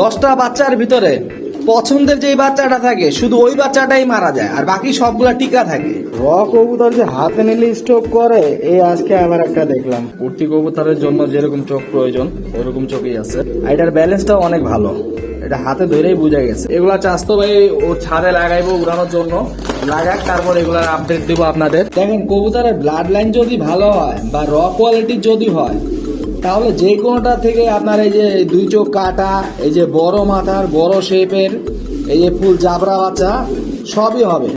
দশটা বাচ্চার ভিতরে পছন্দের যেই বাচ্চাটা থাকে শুধু ওই বাচ্চাটাই মারা যায় আর বাকি সবগুলা টিকা থাকে। র কবুতর যে হাতে নিলে স্ট্রোক করে এই আজকে আবার একটা দেখলাম। প্রতি কবুতরের জন্য যেরকম চোখ প্রয়োজন ওরকম চোখই আছে। আর এটার ব্যালেন্সটাও অনেক ভালো। এটা হাতে ধরেই বোঝা গেছে। এগুলা চাস্তো ভাই ও ছাদে লাগাইবো উড়ানোর জন্য। লাগাক তারপর এগুলার আপডেট দিব আপনাদের। দেখেন কবুতরের ব্লাড লাইন যদি ভালো হয় বা র কোয়ালিটির যদি হয় তাহলে যে কোনোটা থেকে আপনার এই যে দুই চোখ কাটা, এই যে বড় মাথার, বড় শেপের, এই যে ফুল জাবরা বাচ্চা, সবই হবে।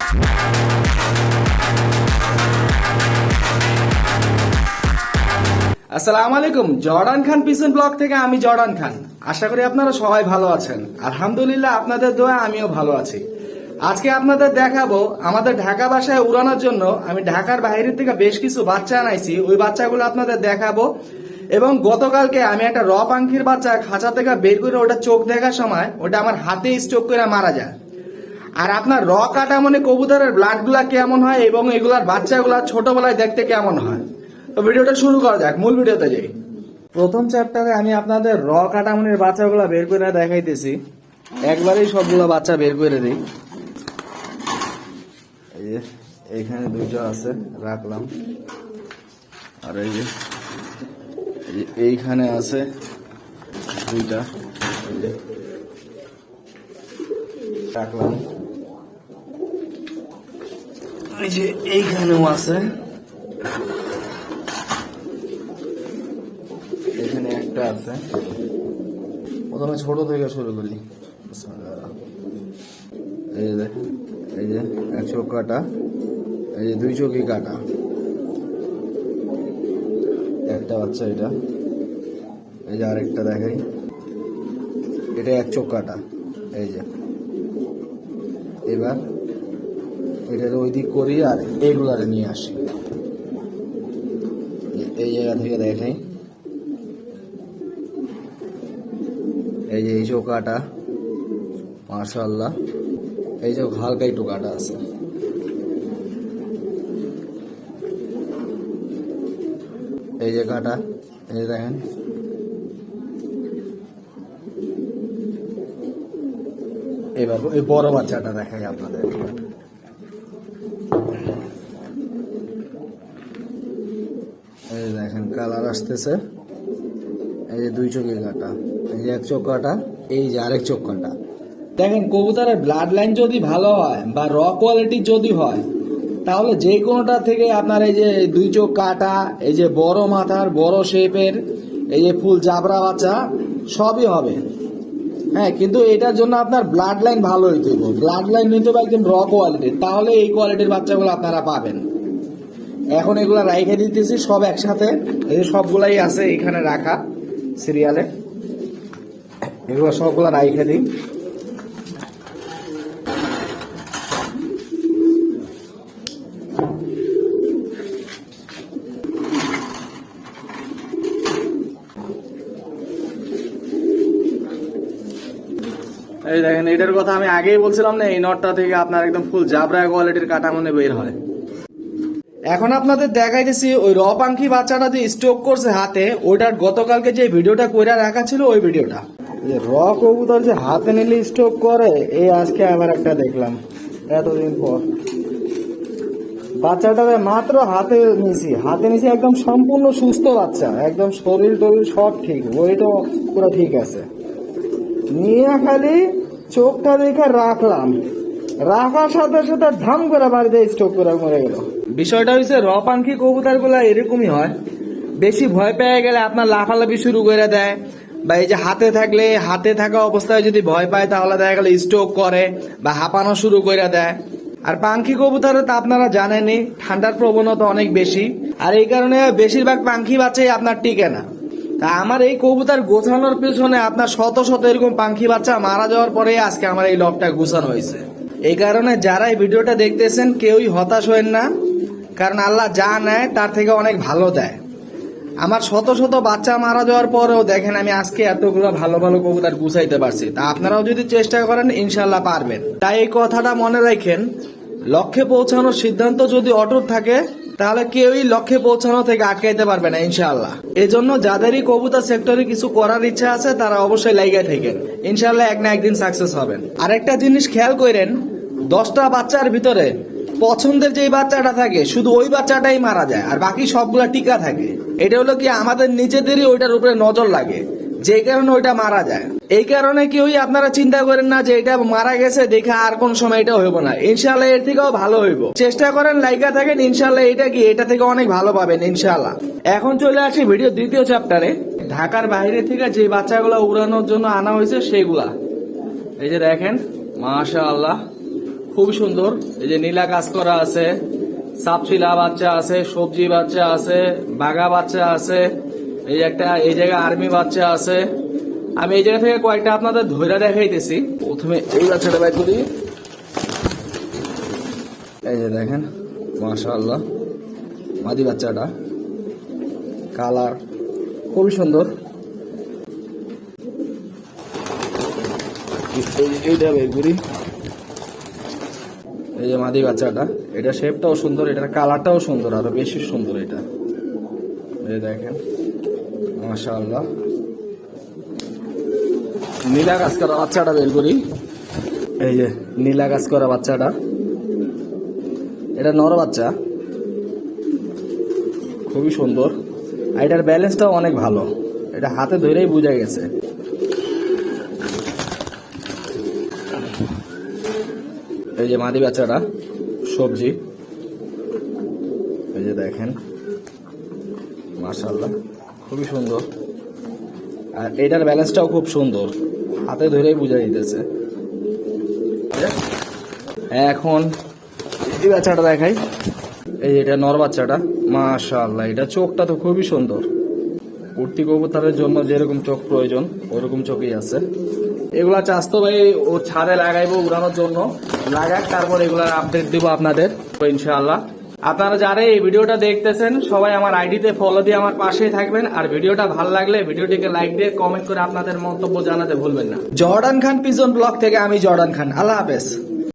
আসসালামু আলাইকুম, জর্ডান খান পিসন ব্লগ থেকে আমি জর্ডান খান। আশা করি আপনারা সবাই ভালো আছেন। আলহামদুলিল্লাহ, আপনাদের দোয়া আমিও ভালো আছি। আজকে আপনাদের দেখাবো, আমাদের ঢাকা বাসায় উড়ানোর জন্য আমি ঢাকার বাইরের থেকে বেশ কিছু বাচ্চা আনাইছি। ওই বাচ্চাগুলো আপনাদের দেখাবো। এবং গতকালকে আমি একটা র পাঙ্খির বাচ্চা খাঁচা থেকে বের করে ওটা চোখ দেখার সময় ওটা আমার হাতে স্ট্রোক করে মারা যায়। আর আপনার র কাটা মানে কবুতরের ব্লাডগুলা কেমন হয় এবং এগুলার বাচ্চাগুলা ছোটবেলায় দেখতে কেমন হয়? তো ভিডিওটা শুরু করা যাক, মূল ভিডিওতে যাই। প্রথম চ্যাপ্টারে আমি আপনাদের র কাটামনির বাচ্চাগুলা বের করে দেখাইতেছি। একবারেই সবগুলো বাচ্চা বের করে দিই। এইখানে দুইটা আছে, রাখলাম। আর এই যে এইখানে আছে দুইটা। রাখলাম। এই যে এইখানেও আছে। এখানে একটা আছে। প্রথমে ছোট থেকে শুরু করি। এই যে এই যে, এক চোখ কাটা। এই যে দুই চোখই কাটা। একটা বাচ্চা এটা। এই যে আরেকটা দেখাই। এটা এক চোখ কাটা এই যে। এবার এটার ওই দিক করি আর এইগুলারে নিয়ে আসি। এই- জায়গা থেকে দেখাই। এই যে এই চৌকাটা মার্শাল্লাহ এই যে হালকা একটু কাটা আছে। এই যে কাটা, এই যে দেখেন। এবার এই বড় বাচ্চাটা দেখাই আপনাদের। এই দেখেন, কালার আসতেছে। এই যে দুই চোখে কাটা, এই যে এক চোখ কাটা, এই যে আরেক চোখ কাটা। দেখেন, কবুতরের ব্লাড লাইন যদি ভালো হয় বা র কোয়ালিটির যদি হয় তাহলে যে কোনোটা থেকে আপনার এই যে দুই চোখ কাটা, এই যে বড় মাথার, বড় শেপের, এই যে ফুল জাবরা বাচ্চা, সবই হবে। হ্যাঁ কিন্তু এটার জন্য আপনার ব্লাড লাইন ভালো হইতে হবে। ব্লাড লাইন নিতে হবে একদম র কোয়ালিটির তাহলে এই কোয়ালিটির বাচ্চাগুলো আপনারা পাবেন। এখন এগুলো রাইখে দিতেছি, সব একসাথে। এই সবগুলাই আছে এখানে রাখা সিরিয়ালে এগুলো সবগুলো রাইখে দিই। এই দেখেন, এটার কথা আমি আগেই বলছিলাম না, এই নটটা থেকে আপনার একদম ফুল জাবরা কোয়ালিটির কাটা বের হয়। এখন আপনাদের দেখাইতেছি, ওই র পাঙ্খি বাচ্চাটা যে স্ট্রোক করছে হাতে, ওইটার গতকালকে যে ভিডিওটা কইরা রাখা ছিল, ওই ভিডিওটা। যে র কবুতর যে হাতে নিলে স্ট্রোক করে, এই আজকে আবার একটা দেখলাম, এতদিন পর। বাচ্চাটা মাত্র হাতে নিছি হাতে নিছি একদম সম্পূর্ণ সুস্থ বাচ্চা, একদম শরীর টরীর সব ঠিক ওইটা পুরো ঠিক আছে। নিয়ে খালি চোখটা দেখে রাখলাম। রাখার সাথে সাথে ধাম করে বাড়িতে স্ট্রোক করে মরে গেল। বিষয়টা হচ্ছে র পাঙ্খি কবুতরগুলা এরকমই হয়। বেশি ভয় পেয়ে গেলে আপনার লাফালাফি শুরু করে দেয়। বা এই যে হাতে থাকলে, হাতে থাকা অবস্থায় যদি ভয় পায়, তাহলে দেখা গেলে স্ট্রোক করে বা হাঁপানো শুরু করে দেয়। আর পাঙ্খি কবুতরে তো আপনারা জানেনই, ঠান্ডার প্রবণতা অনেক বেশি। আর এই কারণে বেশিরভাগ পাঙ্খি বাচ্চাই আপনার টিকে না। তা আমার এই কবুতর গোছানোর পেছনে আপনার শত শত এরকম পাঙ্খি বাচ্চা মারা যাওয়ার পরে আজকে আমার এই লবটা গোছানো হয়েছে। এই কারণে যারা এই ভিডিওটা দেখতেছেন কেউই হতাশ হয়েন না, কারণ আল্লাহ যা নেয় তার থেকে অনেক ভালো দেয়। আমার শত শত বাচ্চা মারা যাওয়ার পরেও দেখেন আমি আজকে এতগুলো ভালো ভালো কবুতর গুছাইতে পারছি। তা আপনারাও যদি চেষ্টা করেন ইনশাল্লাহ পারবেন। তাই এই কথাটা মনে রাখেন, লক্ষ্যে পৌঁছানোর সিদ্ধান্ত যদি অটুট থাকে তাহলে কেউই লক্ষ্যে পৌঁছানো থেকে আটকাইতে পারবে না, ইনশাআল্লাহ। এজন্য যাদেরই কবুতর সেক্টরে কিছু করার ইচ্ছা আছে, তারা অবশ্যই লাইগায় থাকেন ইনশাআল্লাহ এক না একদিন সাকসেস হবেন। আরেকটা জিনিস খেয়াল করেন, দশটা বাচ্চার ভিতরে পছন্দের যে বাচ্চাটা থাকে, শুধু ওই বাচ্চাটাই মারা যায়, আর বাকি সবগুলা টিকা থাকে। এটা হলো কি, আমাদের নিজেদেরই ওইটার উপরে নজর লাগে। যে কারণে ওইটা মারা যায়। এই কারণে কেউই আপনারা চিন্তা করেন না যে এটা মারা গেছে, দেখে আর কোন সময় এটা হইব না। ইনশাল্লাহ এর থেকেও ভালো হইব। চেষ্টা করেন, লাইকা থাকেন ইনশাল্লাহ এটা কি, এটা থেকে অনেক ভালো পাবেন ইনশাল্লাহ এখন চলে আসি ভিডিও দ্বিতীয় চ্যাপ্টারে ঢাকার বাইরে থেকে যে বাচ্চাগুলো উড়ানোর জন্য আনা হয়েছে, সেগুলা। এই যে দেখেন মাশা আল্লাহ খুব সুন্দর। এই যে নীলা কাজ করা আছে সাপচিলা বাচ্চা আছে, সবজি বাচ্চা আছে, বাঘা বাচ্চা আছে। এই একটা, এই জায়গায় আর্মি বাচ্চা আছে। আমি এই জায়গা থেকে কয়েকটা আপনাদের ধৈর্য দেখাইতেছি। প্রথমে এই বাচ্চাটা বাই করি। এই যে দেখেন মাশা আল্লাহ মাদি বাচ্চাটা। কালার খুবই সুন্দর। এইটা বের করি। এই যে মাদি বাচ্চাটা, এটা শেপটাও সুন্দর, এটার কালারটাও সুন্দর, আরও বেশি সুন্দর এটা। এই দেখেন, মাশাআল্লাহ। নীলা গাছ করা বাচ্চাটা বের করি। এই যে, নীলা গাছ করা বাচ্চাটা। এটা নর বাচ্চা। খুবই সুন্দর। আর এটার ব্যালেন্সটাও অনেক ভালো। এটা হাতে ধরেই বোঝা গেছে। এই যে মাদি বাচ্চাটা, সবজি। এই যে দেখেন। মাশাল্লাহ খুবই সুন্দর। আর এটার ব্যালেন্সটাও খুব সুন্দর। হাতে ধরেই বোঝা দিতেছে। এখন এই বাচ্চাটা দেখাই। এই এটা নর বাচ্চাটা মাশাল্লাহ এটা চোখটা তো খুবই সুন্দর। কুর্তি কবুতরের জন্য যেরকম চোখ প্রয়োজন, ওরকম চোখই আছে। এগুলা চাষ তো ভাই, ও ছাদে লাগাইবো উড়ানোর জন্য। লাগাক, তারপর এগুলার আপডেট দিব আপনাদের, ইনশাআল্লাহ। আপনারা যারা এই ভিডিওটা দেখতেছেন, সবাই আমার আইডিতে ফলো দিয়ে আমার পাশেই থাকবেন। আর ভিডিওটা ভালো লাগলে ভিডিওটিকে লাইক দিয়ে কমেন্ট করে আপনাদের মন্তব্য জানাতে ভুলবেন না। জর্ডান খান পিজন ব্লগ থেকে আমি জর্ডান খান। আল্লাহ হাফেজ।